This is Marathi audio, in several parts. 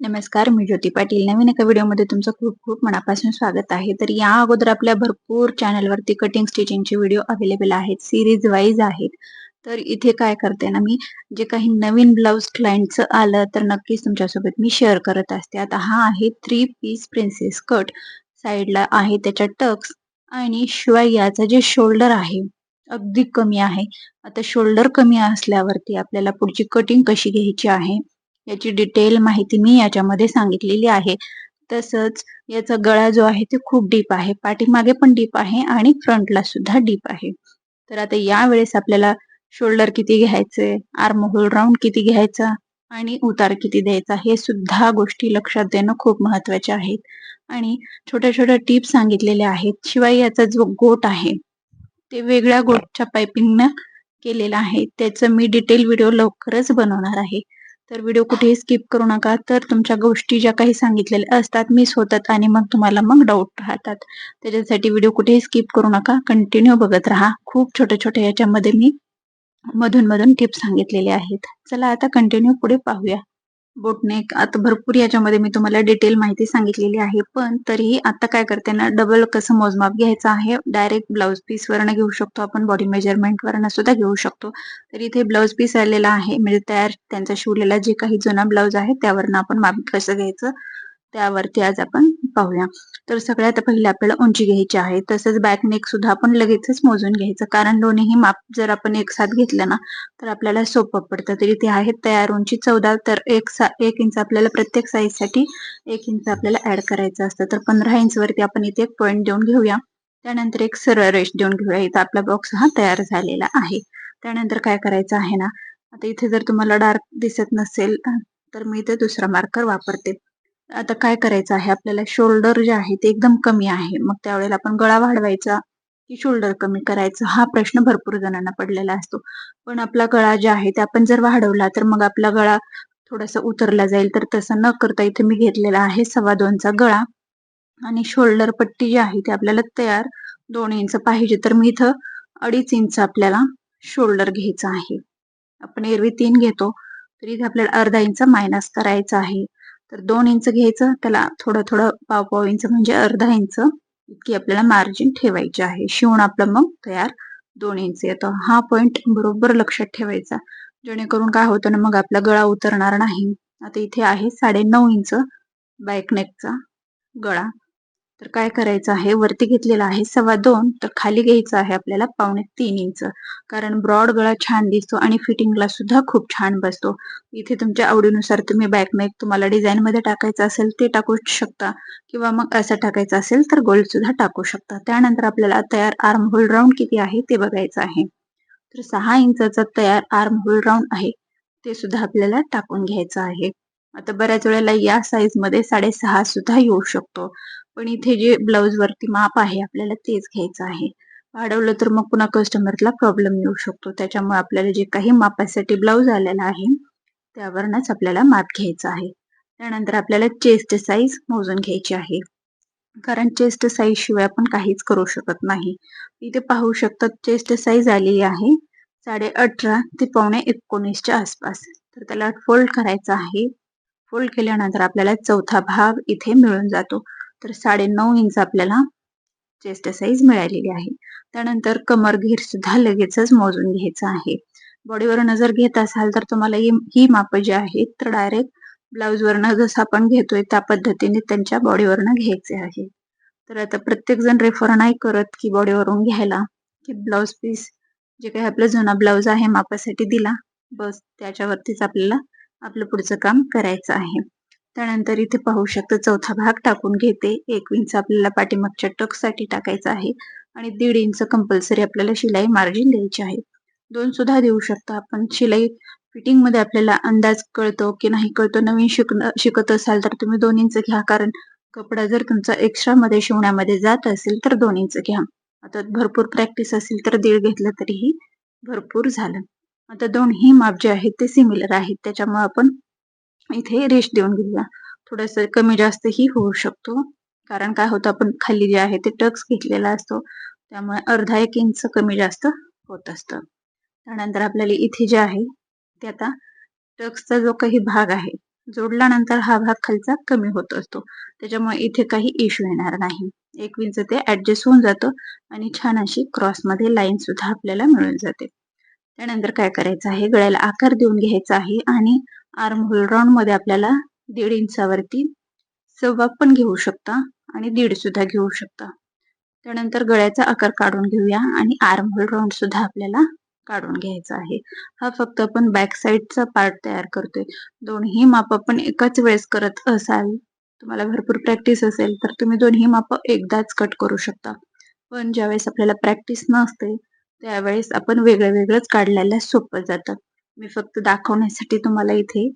नमस्कार मी ज्योती पाटील. नवीन एका व्हिडिओमध्ये तुमचं खूप खूप मनापासून स्वागत आहे. तर या अगोदर आपल्या भरपूर चॅनलवरती कटिंग स्टिचिंगचे व्हिडिओ अवेलेबल आहेत सिरीज वाईज आहेत. तर इथे काय करते ना मी जे काही नवीन ब्लाऊज क्लायंटचं आलं तर नक्कीच तुमच्यासोबत मी शेअर करत असते. आता हा आहे थ्री पीस प्रिन्सेस कट साईडला आहे त्याच्या टक्स आणि शिवाय याचा जे शोल्डर आहे अगदी कमी आहे. आता शोल्डर कमी असल्यावरती आपल्याला पुढची कटिंग कशी घ्यायची आहे? याची डिटेल माहिती मी याच्यामध्ये सांगितलेली आहे. तसंच याचा गळा जो आहे ते खूप डीप आहे. पाठीमागे पण डीप आहे आणि फ्रंटला सुद्धा डीप आहे. तर आता यावेळेस आपल्याला शोल्डर किती घ्यायचे आर्म होल राऊंड किती घ्यायचा आणि उतार किती द्यायचा हे सुद्धा गोष्टी लक्षात देणं खूप महत्त्वाचे आहेत. आणि छोट्या छोट्या टिप्स सांगितलेल्या आहेत. शिवाय याचा जो गोट आहे ते वेगळ्या गोटच्या पायपिंगनं केलेला आहे. त्याचं मी डिटेल व्हिडिओ लवकरच बनवणार आहे. तर व्हिडिओ कुठेही स्किप करू नका. तर तुमच्या गोष्टी ज्या काही सांगितलेल्या असतात मिस होतात आणि मग तुम्हाला मग डाऊट राहतात. त्याच्यासाठी व्हिडिओ कुठेही स्किप करू नका. कंटिन्यू बघत राहा. खूप छोट्या छोट्या याच्यामध्ये मी मधून मधून टिप्स सांगितलेले आहेत. चला आता कंटिन्यू पुढे पाहूया. बोटनेक आता भरपूर याच्यामध्ये मी तुम्हाला डिटेल माहिती सांगितलेली आहे पण तरीही आता काय करते ना डबल कसं मोजमाप घ्यायचं आहे डायरेक्ट ब्लाऊज पीस वरनं घेऊ शकतो आपण बॉडी मेजरमेंट वरनं सुद्धा घेऊ शकतो. तर इथे ब्लाऊज पीस आलेला आहे म्हणजे तयार त्यांचा शिवलेला जे काही जुना ब्लाऊज आहे त्यावरनं आपण माप कसं घ्यायचं? त्यावरती आज आपण पाहूया. तर सगळ्यात पहिले आपल्याला उंची घ्यायची आहे. तसंच बॅक नेक सुद्धा आपण लगेचच मोजून घ्यायचं. कारण दोन्हीही माप जर आपण एक साथ घेतलं ना तर आपल्याला सोपं पडतं. तर इथे आहे तयार उंची चौदा. तर एक सा एक इंच आपल्याला प्रत्येकसाठी एक इंच आपल्याला ऍड करायचं असतं. तर पंधरा इंच वरती आपण इथे एक पॉईंट देऊन घेऊया. त्यानंतर एक सरळ रेष देऊन घेऊया. इथं आपला बॉक्स हा तयार झालेला आहे. त्यानंतर काय करायचं आहे ना आता इथे जर तुम्हाला डार्क दिसत नसेल तर मी इथे दुसरा मार्कर वापरते. आता काय करायचं आहे? आपल्याला शोल्डर जे आहे ते एकदम कमी आहे. मग त्यावेळेला आपण गळा वाढवायचा की शोल्डर कमी करायचं? हा प्रश्न भरपूर जणांना पडलेला असतो. पण आपला गळा जे आहे ते आपण जर वाढवला तर मग आपला गळा थोडासा उतरला जाईल. तर तसं न करता इथे मी घेतलेला आहे सव्वा दोनचा गळा. आणि शोल्डर पट्टी जी आहे ती आपल्याला तयार दोन इंच पाहिजे. तर मी इथं अडीच इंच आपल्याला शोल्डर घ्यायचं आहे. आपण एरवी तीन घेतो. तर इथे आपल्याला अर्धा इंच मायनस करायचा आहे. तर दोन इंच घ्यायचं त्याला थोडं थोडं पाव पाव इंच म्हणजे अर्धा इंच इतकी आपल्याला मार्जिन ठेवायची आहे. शिवून आपलं मग तयार दोन इंच येतं. हा पॉइंट बरोबर लक्षात ठेवायचा. जेणेकरून काय होतं ना मग आपला गळा उतरणार नाही. आता इथे आहे साडे नऊ इंच बॅकनेकचा गळा. तर काय करायचं आहे? वरती घेतलेला आहे सव्वा दोन. तर खाली घ्यायचं आहे आपल्याला पावणे तीन इंच. कारण ब्रॉड गळा छान दिसतो आणि फिटिंगला सुद्धा खूप छान बसतो. इथे तुमच्या आवडीनुसार तुम्ही बॅकमेक तुम्हाला डिझाईन मध्ये टाकायचं असेल ते टाकू शकता. किंवा मग असं टाकायचं असेल तर गोल्ड सुद्धा टाकू शकता. त्यानंतर आपल्याला तयार आर्म होल राऊंड किती आहे ते बघायचं आहे. तर सहा इंचा तयार आर्म होल राऊंड आहे. ते सुद्धा आपल्याला टाकून घ्यायचं आहे. आता बऱ्याच वेळेला या साईजमध्ये साडेसहा सुद्धा येऊ शकतो. पण इथे जे ब्लाउज वरती माप आहे आपल्याला तेच घ्यायचं आहे. वाढवलं तर मग पुन्हा कस्टमरला प्रॉब्लेम येऊ शकतो. त्याच्यामुळे आपल्याला जे काही मापासाठी ब्लाऊज आलेला आहे त्यावरनच आपल्याला माप घ्यायचं आहे. त्यानंतर आपल्याला चेस्ट साईज मोजून घ्यायची आहे. कारण चेस्ट साईज शिवाय आपण काहीच करू शकत नाही. इथे पाहू शकतात चेस्ट साईज आलेली आहे साडे अठरा ते पावणे एकोणीसच्या आसपास. तर त्याला फोल्ड करायचं आहे. फोल्ड केल्यानंतर आपल्याला चौथा भाग इथे मिळून जातो. तर साडे नऊ इंच आपल्याला चेस्ट साईज मिळालेली आहे. त्यानंतर कमर घेर सुद्धा लगेचच मोजून घ्यायचं आहे. बॉडीवर जर घेत असाल तर तुम्हाला ही माप जी आहेत तर डायरेक्ट ब्लाऊज वरनं जसं आपण घेतोय त्या पद्धतीने त्यांच्या बॉडीवरनं घ्यायचे आहे. तर आता प्रत्येक जण रेफर नाही करत की बॉडीवरून घ्यायला की ब्लाऊज पीस जे काही आपला जुना ब्लाऊज आहे मापासाठी दिला. बस त्याच्यावरतीच आपल्याला आपलं पुढचं काम करायचं आहे. त्यानंतर इथे पाहू शकता चौथा भाग टाकून घेते. एक इंच आपल्याला पाठीमागच्या टकसाठी टाकायचं आहे आणि दीड इंच कंपल्सरी आपल्याला शिलाई मार्जिन द्यायची आहे. दोन सुद्धा देऊ शकता आपण. शिलाई फिटिंगमध्ये आपल्याला अंदाज कळतो की नाही कळतो नवीन शिकणं शिकत असाल तर तुम्ही दोन इंच घ्या. कारण कपडा जर तुमचा एक्स्ट्रा मध्ये शिवण्यामध्ये जात असेल तर दोन इंच घ्या. आता भरपूर प्रॅक्टिस असेल तर दीड घेतलं तरीही भरपूर झालं. आता दोन्ही माप जे आहेत ते सिमिलर आहेत. त्याच्यामुळे आपण इथे रेश देऊन घेऊया. थोडस कमी जास्त ही होऊ शकतो. कारण काय होतं आपण खाली जे आहे ते टक्स घेतलेला असतो. त्यामुळे अर्धा एक इंच कमी जास्त होत असतं. त्यानंतर आपल्याला इथे जे आहे ते आता टक्सचा जो काही भाग आहे जोडल्यानंतर हा भाग खालचा कमी होत असतो. त्याच्यामुळे इथे काही इश्यू येणार नाही. एक इंच ते ऍडजस्ट होऊन जातं आणि छान अशी क्रॉसमध्ये लाईन सुद्धा आपल्याला मिळून जाते. त्यानंतर काय करायचं आहे? गळ्याला आकार देऊन घ्यायचा आहे आणि आर्म होल राऊंडमध्ये आपल्याला दीड इंचावरती सव्वा पण घेऊ शकता आणि दीड सुद्धा घेऊ शकता. त्यानंतर गळ्याचा आकार काढून घेऊया आणि आर्म होल राऊंड सुद्धा आपल्याला काढून घ्यायचा आहे. हा फक्त आपण बॅक साईडचा पार्ट तयार करतोय. दोन्ही माप आपण एकाच वेळेस करत असाल तुम्हाला भरपूर प्रॅक्टिस असेल तर तुम्ही दोन्ही माप एकदाच कट करू शकता. पण ज्यावेळेस आपल्याला प्रॅक्टिस नसते त्यावेळेस आपण वेगळं वेगळंच काढल्याला सोपं जातं. मी फक्त दाखवण्यासाठी तुम्हाला इथे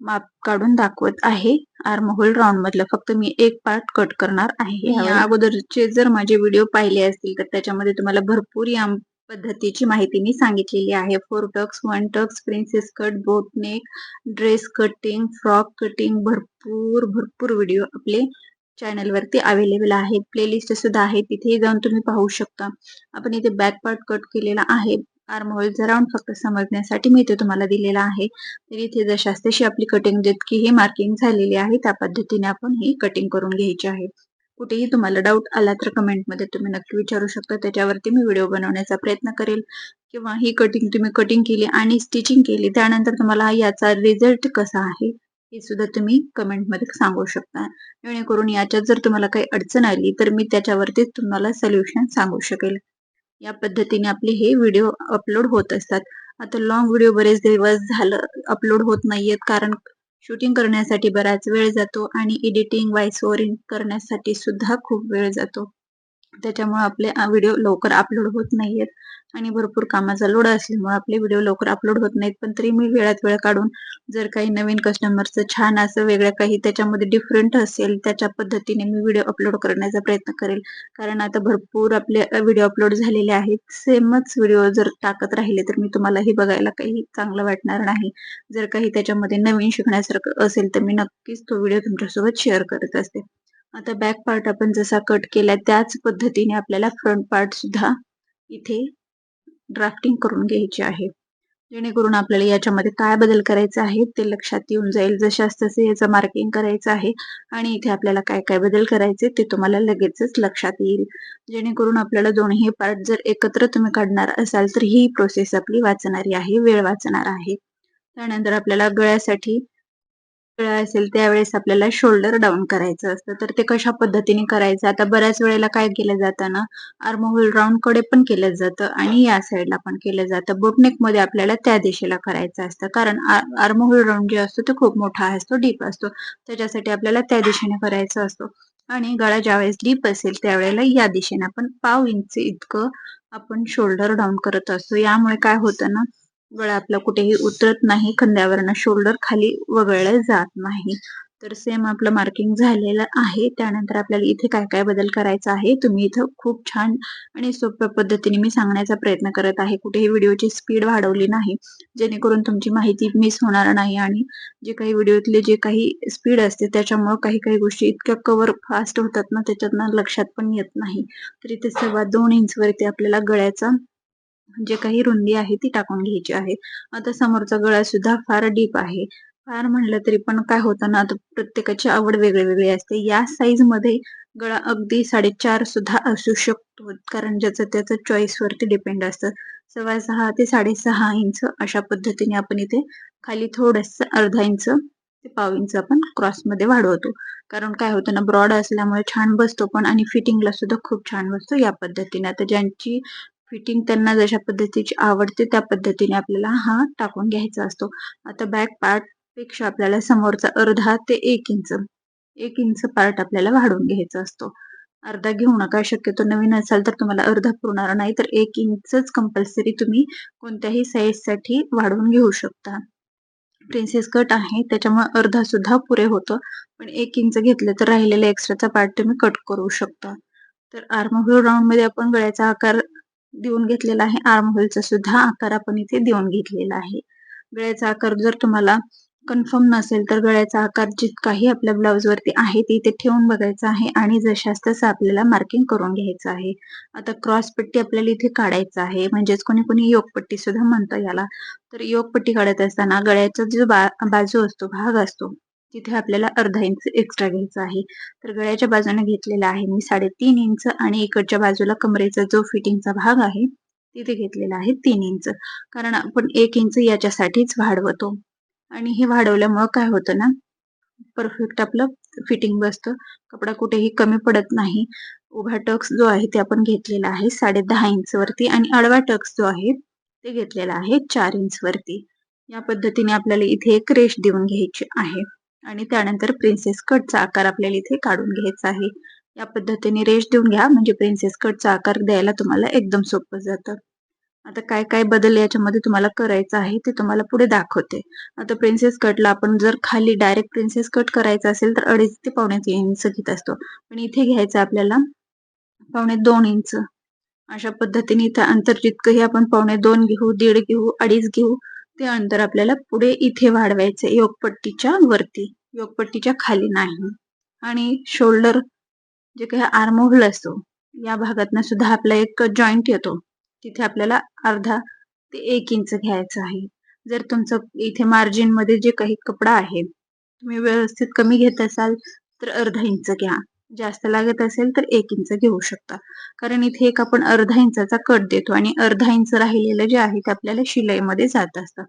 माप काढून दाखवत आहे. आर्म होल राऊंड मधलं. फक्त मी एक पार्ट कट करणार आहे. या अगोदरचे जर माझे व्हिडिओ पाहिले असतील तर त्याच्यामध्ये तुम्हाला भरपूर या पद्धतीची माहिती मी सांगितलेली आहे. Four tucks one tucks princess cut boat neck dress cutting frock cutting भरपूर भरपूर व्हिडिओ आपले चॅनलवरती अवेलेबल आहे प्लेलिस्ट सुद्धा आहे तिथेही जाऊन तुम्ही पाहू शकता. आपण इथे बॅक पार्ट कट केलेला आहे. आर्म होलचा राऊंड फक्त समजण्यासाठी मी इथे तुम्हाला दिलेला आहे. तर इथे जशाच तशी आपली कटिंग जितकी ही मार्किंग झालेली आहे त्या पद्धतीने आपण ही कटिंग करून घ्यायची आहे. कुठेही तुम्हाला डाऊट आला तर कमेंटमध्ये तुम्ही नक्की विचारू शकता. त्याच्यावरती मी व्हिडिओ बनवण्याचा प्रयत्न करेल. किंवा ही कटिंग तुम्ही कटिंग केली आणि स्टिचिंग केली त्यानंतर तुम्हाला याचा रिझल्ट कसा आहे हे सुद्धा तुम्ही कमेंटमध्ये सांगू शकता. जेणेकरून याच्यात जर तुम्हाला काही अडचण आली तर मी त्याच्यावरतीच तुम्हाला सोल्युशन सांगू शकेल. या पद्धतीने आपले हे व्हिडिओ अपलोड होत असतात. आता लॉंग व्हिडिओ बरेच दिवस झालं अपलोड होत नाहीयेत कारण शूटिंग करण्यासाठी बराच वेळ जातो आणि एडिटिंग व्हॉइस ओवरिंग करण्यासाठी सुद्धा खूप वेळ जातो. त्याच्यामुळे आपले व्हिडिओ लवकर अपलोड होत नाहीयेत. आणि भरपूर कामाचा लोड असल्यामुळे आपले व्हिडिओ लवकर अपलोड होत नाहीत. पण तरी मी वेळात वेळ काढून जर काही नवीन कस्टमरचं छान असं वेगळं काही त्याच्यामध्ये डिफरंट असेल त्याच्या पद्धतीने मी व्हिडिओ अपलोड करण्याचा प्रयत्न करेल. कारण आता भरपूर आपले व्हिडिओ अपलोड झालेले आहेत. सेमच व्हिडिओ जर टाकत राहिले तर मी तुम्हाला हे बघायला काही चांगलं वाटणार नाही. जर काही त्याच्यामध्ये नवीन शिकण्यासारखं असेल तर मी नक्कीच तो व्हिडिओ तुमच्यासोबत शेअर करत असते. आता बॅक पार्ट आपण जसा कट केला त्याच पद्धतीने आपल्याला फ्रंट पार्ट सुद्धा इथे ड्राफ्टिंग करून घ्यायची आहे. जेणेकरून आपल्याला याच्यामध्ये काय बदल करायचा आहे ते लक्षात येऊन जाईल. जशास तसे याचं मार्किंग करायचं आहे आणि इथे आपल्याला काय काय बदल करायचे ते तुम्हाला लगेचच लक्षात येईल. जेणेकरून आपल्याला दोन्ही पार्ट जर एकत्र तुम्ही काढणार असाल तर ही प्रोसेस आपली वाचणारी आहे वेळ वाचणार आहे. त्यानंतर आपल्याला गळ्यासाठी असेल त्यावेळेस आपल्याला शोल्डर डाऊन करायचं असतं. तर ते कशा पद्धतीने करायचं? आता बऱ्याच वेळेला काय केलं जातं ना आर्महोल राऊंडकडे पण केलं जातं आणि या साईडला पण केलं जातं. बोटनेकमध्ये आपल्याला त्या दिशेला करायचं असतं. कारण आर्महोल राऊंड जे असतो तो खूप मोठा असतो डीप असतो. त्याच्यासाठी आपल्याला त्या दिशेने करायचं असतो. आणि गळा ज्यावेळेस डीप असेल त्यावेळेला या दिशेने आपण पाव इंच इतकं आपण शोल्डर डाऊन करत असतो. यामुळे काय होतं ना गळा आपला कुठेही उतरत नाही खांद्यावरनं शोल्डर खाली वगळलं जात नाही. तर सेम आपलं मार्किंग झालेलं आहे. त्यानंतर आपल्याला इथे काय काय बदल करायचा आहे तुम्ही इथं खूप छान आणि सोप्या पद्धतीने मी सांगण्याचा प्रयत्न करत आहे. कुठेही व्हिडिओची स्पीड वाढवली नाही जेणेकरून तुमची माहिती मिस होणार नाही आणि जे काही व्हिडिओतले जे काही स्पीड असते त्याच्यामुळे काही काही गोष्टी इतक्या कव्हर फास्ट होतात ना त्याच्यातनं लक्षात पण येत नाही. तर इथे सव्वा दोन इंच वरती आपल्याला गळ्याचा जे काही रुंदी आहे ती टाकून घ्यायची आहे. आता समोरचा गळा सुद्धा फार डीप आहे. फार म्हणलं तरी पण काय होतं ना आता प्रत्येकाची आवड वेगळी वेगळी असते. या साईजमध्ये गळा अगदी साडेचार सुद्धा असू शकतो. कारण ज्याचं त्याचं चॉईस वरती डिपेंड असतं. सव्वा सहा ते साडेसहा इंच अशा पद्धतीने आपण इथे खाली थोडस अर्धा इंच ते पाव इंच आपण क्रॉसमध्ये वाढवतो. कारण काय होतं ना ब्रॉड असल्यामुळे छान बसतो पण आणि फिटिंगला सुद्धा खूप छान बसतो या पद्धतीने. आता ज्यांची फिटिंग त्यांना जशा पद्धतीची आवडते त्या पद्धतीने आपल्याला हा टाकून घ्यायचा असतो. आता बॅक पार्टपेक्षा आपल्याला समोरचा अर्धा ते एक इंच एक इंच पार्ट आपल्याला वाढवून घ्यायचा असतो. अर्धा घेऊ नका शक्यतो नवीन असाल तर तुम्हाला अर्धा पुरणार नाही तर एक इंचच कंपल्सरी तुम्ही कोणत्याही साईजसाठी वाढवून घेऊ शकता. प्रिन्सेस कट आहे त्याच्यामुळे अर्धा सुद्धा पुरे होतं पण एक इंच घेतलं तर राहिलेला एक्स्ट्राचा पार्ट तुम्ही कट करू शकता. तर आर्म राऊंडमध्ये आपण गळ्याचा आकार देऊन घेतलेला आहे. आर्म होलचा सुद्धा आकार आपण इथे देऊन घेतलेला आहे. गळ्याचा आकार जर तुम्हाला कन्फर्म नसेल तर गळ्याचा आकार जितकाही आपल्या ब्लाउज वरती आहे ते इथे ठेवून बघायचा आहे आणि जशाच तसं आपल्याला मार्किंग करून घ्यायचं आहे. आता क्रॉस पट्टी आपल्याला इथे काढायचं आहे. म्हणजेच कोणी कोणी योगपट्टी सुद्धा म्हणतं याला. तर योगपट्टी काढत असताना गळ्याचा जो बा बाजू असतो भाग असतो तिथे आपल्याला अर्धा इंच एक्स्ट्रा घ्यायचा आहे. तर गळ्याच्या बाजूने घेतलेला आहे मी साडेतीन इंच आणि इकडच्या बाजूला कमरेचा जो फिटिंगचा भाग आहे तिथे घेतलेला आहे तीन इंच कारण आपण एक इंच याच्यासाठीच वाढवतो. आणि हे वाढवल्यामुळं काय होतं ना परफेक्ट आपलं फिटिंग बसतं. कपडा कुठेही कमी पडत नाही. उभा टक्स जो आहे ते आपण घेतलेला आहे साडे दहा इंच वरती आणि आडवा टक्स जो आहे ते घेतलेला आहे चार इंच वरती. या पद्धतीने आपल्याला इथे एक रेश देऊन घ्यायची आहे. आणि त्यानंतर प्रिन्सेस कटचा आकार आपल्याला इथे काढून घ्यायचा आहे. या पद्धतीने रेश देऊन घ्या म्हणजे प्रिन्सेस कटचा आकार द्यायला तुम्हाला एकदम सोपं जातं. आता काय काय बदल याच्यामध्ये तुम्हाला करायचं आहे ते तुम्हाला पुढे दाखवते. आता प्रिन्सेस कटला आपण जर खाली डायरेक्ट प्रिन्सेस कट करायचा असेल तर अडीच ते पावणे तीन इंच घेत असतो. पण इथे घ्यायचं आपल्याला पावणे दोन इंच अशा पद्धतीने इथं अंतर जितकंही आपण पावणे दोन घेऊ दीड घेऊ अडीच घेऊ ते अंतर आपल्याला पुढे इथे वाढवायचं योगपट्टीच्या वरती. योगपट्टीच्या खाली नाही. आणि शोल्डर जे काही आर्महोल असतो या भागातनं सुद्धा आपला एक जॉईंट येतो. तिथे आपल्याला अर्धा ते एक इंच घ्यायचं आहे. जर तुमचं इथे मार्जिनमध्ये जे काही कपडा आहे तुम्ही व्यवस्थित कमी घेत असाल तर अर्धा इंच घ्या. जास्त लागत असेल तर एक इंच घेऊ शकता. कारण इथे एक आपण अर्धा इंचाचा कट देतो आणि अर्धा इंच राहिलेलं जे आहे ते आपल्याला शिलाईमध्ये जात असतं.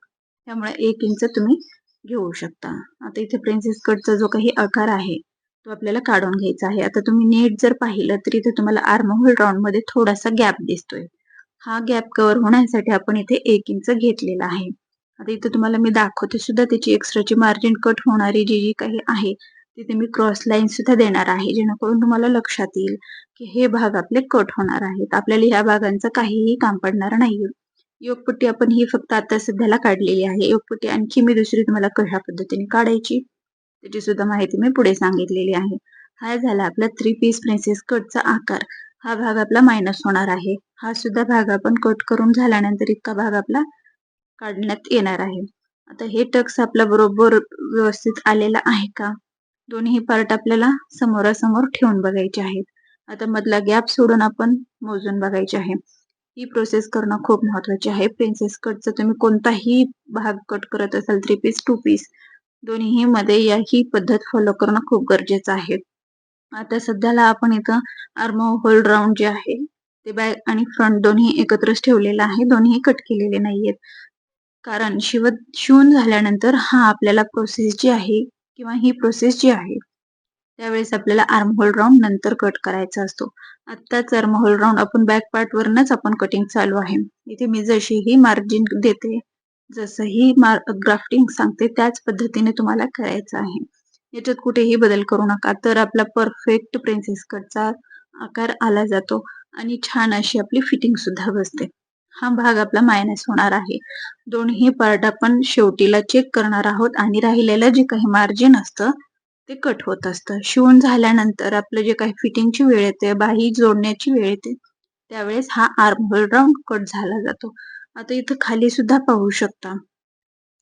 त्यामुळे एक इंच तुम्ही घेऊ शकता. आता इथे प्रिन्सेस कटचा जो काही आकार आहे तो आपल्याला काढून घ्यायचा आहे. आता तुम्ही नीट जर पाहिलं तर इथे तुम्हाला आर्महोल राऊंडमध्ये थोडासा गॅप दिसतोय. हा गॅप कव्हर होण्यासाठी आपण इथे एक इंच घेतलेला आहे. आता इथे तुम्हाला मी दाखवते सुद्धा त्याची एक्स्ट्राची मार्जिन कट होणारी जी जी काही आहे तिथे मी क्रॉस लाईन सुद्धा देणार आहे. जेणेकरून तुम्हाला लक्षात येईल की हे भाग आपले कट होणार आहेत. आपल्याला ह्या भागांचं काहीही काम पडणार नाही योगपट्टी आपण ही फक्त आता सध्याला काढलेली आहे. योगपट्टी आणखी मी दुसरी तुम्हाला कशा पद्धतीने काढायची त्याची सुद्धा माहिती मी पुढे सांगितलेली आहे. हा झाला आपला थ्री पीस प्रिन्सेस कटचा आकार. हा भाग आपला मायनस होणार आहे. हा सुद्धा भाग आपण कट करून झाल्यानंतर इतका भाग आपला काढण्यात येणार आहे. आता हे टक्स आपला बरोबर व्यवस्थित आलेला आहे का? दोन्ही पार्ट आपल्याला समोरासमोर ठेवून बघायचे आहेत. आता मधला गॅप सोडून आपण मोजून बघायचे आहे. ही प्रोसेस करणं खूप महत्वाची आहे. प्रिन्सेस कटचं तुम्ही कोणताही भाग कट करत असाल थ्री पीस टू पीस दोन्ही मध्ये या ही पद्धत फॉलो करणं खूप गरजेचं आहे. आता सध्याला आपण इथं आर्म होल राऊंड जे आहे ते बॅक आणि फ्रंट दोन्ही एकत्रच ठेवलेलं आहे. दोन्ही कट केलेले नाहीयेत. कारण शिवत शिवून झाल्यानंतर हा आपल्याला प्रोसेस जी आहे किंवा ही प्रोसेस जी आहे त्यावेळेस आपल्याला आर्महोल राऊंड नंतर कट करायचा असतो. आत्ताच आर्महोल राऊंड आपण बॅक पार्ट वरनच आपण कटिंग चालू आहे. इथे मी जशी ही मार्जिन देते जसंही मार ग्राफ्टिंग सांगते त्याच पद्धतीने तुम्हाला करायचं आहे. याच्यात कुठेही बदल करू नका. तर आपला परफेक्ट प्रिन्सेस कटचा आकार आला जातो आणि छान अशी आपली फिटिंग सुद्धा बसते. हा भाग आपला मायनस होणार आहे. दोन्ही पार्ट आपण शेवटीला चेक करणार आहोत आणि राहिलेलं जे काही मार्जिन असतं ते कट होत असतं. शिवून झाल्यानंतर आपलं जे काही फिटिंगची वेळ येते बाही जोडण्याची वेळ येते त्यावेळेस हा आर्म होल राऊंड कट झाला जातो. आता इथं खाली सुद्धा पाहू शकता.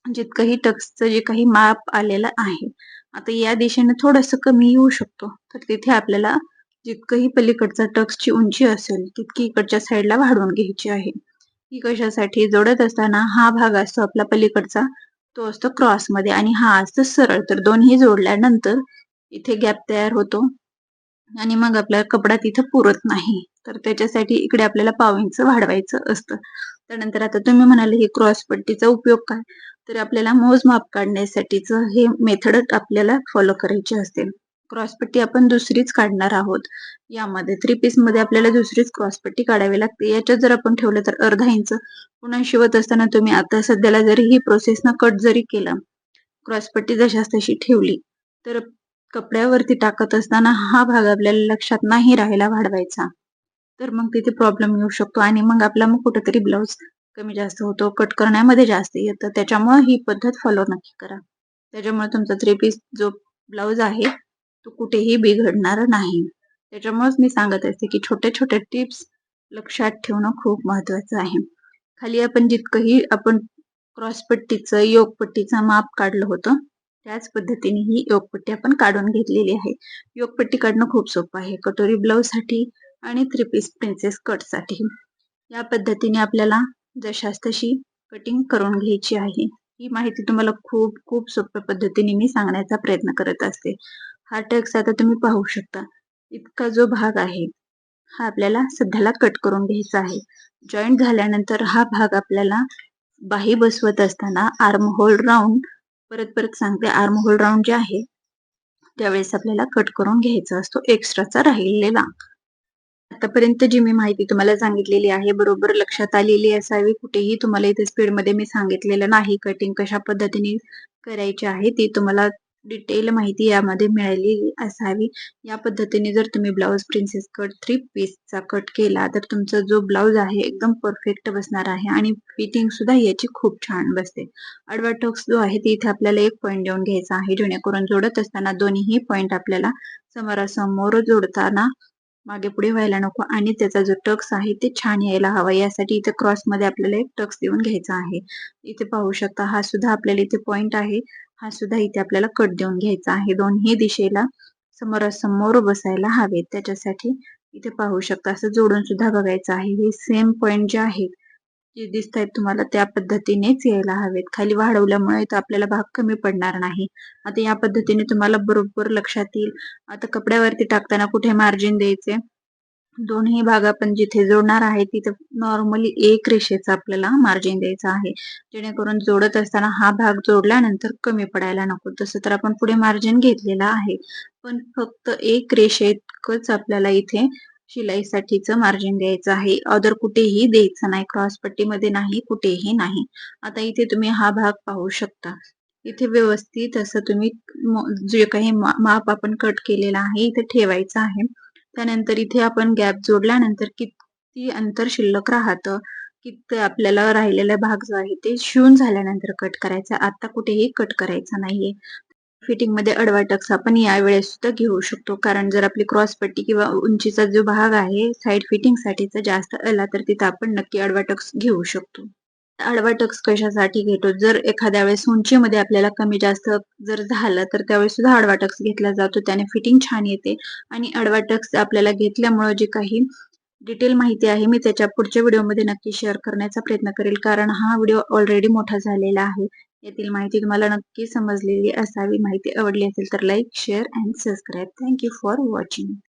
जितकंही टक्सचं जे काही माप आलेलं आहे आता या दिशेने थोडस कमी येऊ शकतो. तर तिथे आपल्याला जितकंही पलीकडचा टक्सची उंची असेल तितकी इकडच्या साईडला वाढवून घ्यायची आहे. ही कशासाठी? जोडत असताना हा भाग असतो आपला पलीकडचा. तो असतो क्रॉसमध्ये. आणि हा असतो सरळ. तर दोन्ही जोडल्यानंतर इथे गॅप तयार होतो. आणि मग आपला कपडा तिथं पुरत नाही. तर त्याच्यासाठी इकडे आपल्याला पाव इंच वाढवायचं असतं. त्यानंतर आता तुम्ही म्हणाले हे क्रॉस पट्टीचा उपयोग काय? तर आपल्याला मोजमाप काढण्यासाठीच हे मेथड आपल्याला फॉलो करायचे असते क्रॉसपट्टी आपण दुसरीच काढणार आहोत. यामध्ये थ्री पीसमध्ये आपल्याला दुसरीच क्रॉसपट्टी काढावी लागते. याच्यात जर आपण ठेवलं तर अर्धा इंच पुन्हा शिवत असताना तुम्ही आता सध्याला जरी ही प्रोसेस ना कट जरी केलं क्रॉसपट्टी जशाच तशी ठेवली तर कपड्यावरती टाकत असताना हा भाग आपल्याला लक्षात नाही राहायला वाढवायचा. तर मग तिथे प्रॉब्लेम येऊ शकतो आणि मग आपला मग कुठेतरी ब्लाऊज कमी जास्त होतो कट करण्यामध्ये जास्त येतं. त्याच्यामुळे ही पद्धत फॉलो नक्की करा. त्याच्यामुळे तुमचा थ्री पीस जो ब्लाऊज आहे तो कुठेही बिघडणार नाही. त्याच्यामुळेच मी सांगत असते की छोटे छोटे टिप्स लक्षात ठेवणं खूप महत्वाचं आहे. खाली आपण जितकंही आपण क्रॉसपट्टीचं योगपट्टीचं माप काढलं होतं त्याच पद्धतीने ही योगपट्टी आपण काढून घेतलेली आहे. योगपट्टी काढणं खूप सोपं आहे. कटोरी ब्लाऊजसाठी आणि थ्री पीस प्रिन्सेस कटसाठी या पद्धतीने आपल्याला जशास तशी कटिंग करून घ्यायची आहे. ही माहिती तुम्हाला खूप खूप सोप्या पद्धतीने मी सांगण्याचा प्रयत्न करत असते. हा टक्स आता तुम्ही पाहू शकता. इतका जो भाग आहे हा आपल्याला सध्याला कट करून घ्यायचा आहे. जॉईंट झाल्यानंतर हा भाग आपल्याला बाही बसवत असताना आर्म होल राऊंड परत परत सांगते आर्म होल राऊंड जे आहे त्यावेळेस आपल्याला कट करून घ्यायचा असतो. एक्स्ट्राचा राहिलेला आतापर्यंत जी मी माहिती तुम्हाला सांगितलेली आहे बरोबर लक्षात आलेली असावी. कुठेही तुम्हाला इथे स्पीडमध्ये मी सांगितलेलं नाही कटिंग कशा पद्धतीने करायची आहे ती तुम्हाला डिटेल माहिती यामध्ये मिळालेली असावी. या पद्धतीने जर तुम्ही ब्लाऊज प्रिन्सेस कट थ्री पीसचा कट केला तर तुमचा जो ब्लाऊज आहे एकदम परफेक्ट बसणार आहे आणि फिटिंग सुद्धा याची खूप छान बसते. अडवा टक्स जो आहे ते इथे आपल्याला एक पॉईंट देऊन घ्यायचा आहे. जेणेकरून जोडत असताना दोन्हीही पॉईंट आपल्याला समोरासमोर जोडताना मागे पुढे व्हायला नको. आणि त्याचा जो टक्स आहे ते छान यायला हवा. यासाठी इथे क्रॉसमध्ये आपल्याला एक टक्स देऊन घ्यायचा आहे. इथे पाहू शकता हा सुद्धा आपल्याला इथे पॉइंट आहे. हा सुद्धा इथे आपल्याला कट देऊन घ्यायचा आहे. दोन्ही दिशेला समोरासमोर बसायला हवेत. त्याच्यासाठी इथे पाहू शकता असं जोडून सुद्धा बघायचं आहे. हे सेम पॉइंट जे आहेत जे दिसत आहेत तुम्हाला त्या पद्धतीनेच यायला हवेत. खाली वाढवल्यामुळे तर आपल्याला भाग कमी पडणार नाही. आता या पद्धतीने तुम्हाला बरोबर लक्षात येईल. आता कपड्यावरती टाकताना कुठे मार्जिन द्यायचे? दोन्ही भाग आपण जिथे जोडणार आहे तिथे नॉर्मली एक रेषेचा आपल्याला मार्जिन द्यायचा आहे. जेणेकरून जोडत असताना हा भाग जोडल्यानंतर कमी पडायला नको. तसं तर आपण पुढे मार्जिन घेतलेला आहे. पण फक्त एक रेषेतकच आपल्याला इथे शिलाईसाठीचं मार्जिन द्यायचं आहे. अदर कुठेही द्यायचं नाही. क्रॉस पट्टीमध्ये नाही कुठेही नाही. आता इथे तुम्ही हा भाग पाहू शकता. इथे व्यवस्थित असं तुम्ही जे काही माप आपण कट केलेला आहे इथे ठेवायचं आहे. त्यानंतर इथे आपण गॅप जोडल्यानंतर किती अंतर शिल्लक राहतं किती आपल्याला राहिलेला भाग जो आहे ते शिवून झाल्यानंतर कट करायचा. आता कुठेही कट करायचा नाहीये. फिटिंगमध्ये अडवा टक्स आपण यावेळेस सुद्धा घेऊ शकतो. कारण जर आपली क्रॉस पट्टी किंवा उंचीचा जो भाग आहे साईड फिटिंग साठीचा जास्त आला तर तिथं आपण नक्की अडवा टक्स घेऊ शकतो. आडवा टक्स कशासाठी घेतो? जर एखाद्या वेळेस उंचीमध्ये आपल्याला कमी जास्त जर झालं तर त्यावेळेस सुद्धा आडवा टक्स घेतला जातो. त्याने फिटिंग छान येते. आणि आडवा टक्स आपल्याला घेतल्यामुळे जी काही डिटेल माहिती आहे मी त्याच्या पुढच्या व्हिडिओमध्ये नक्की शेअर करण्याचा प्रयत्न करेल. कारण हा व्हिडिओ ऑलरेडी मोठा झालेला आहे. यातील माहिती तुम्हाला नक्की समजलेली असावी. माहिती आवडली असेल तर like share and subscribe thank you for watching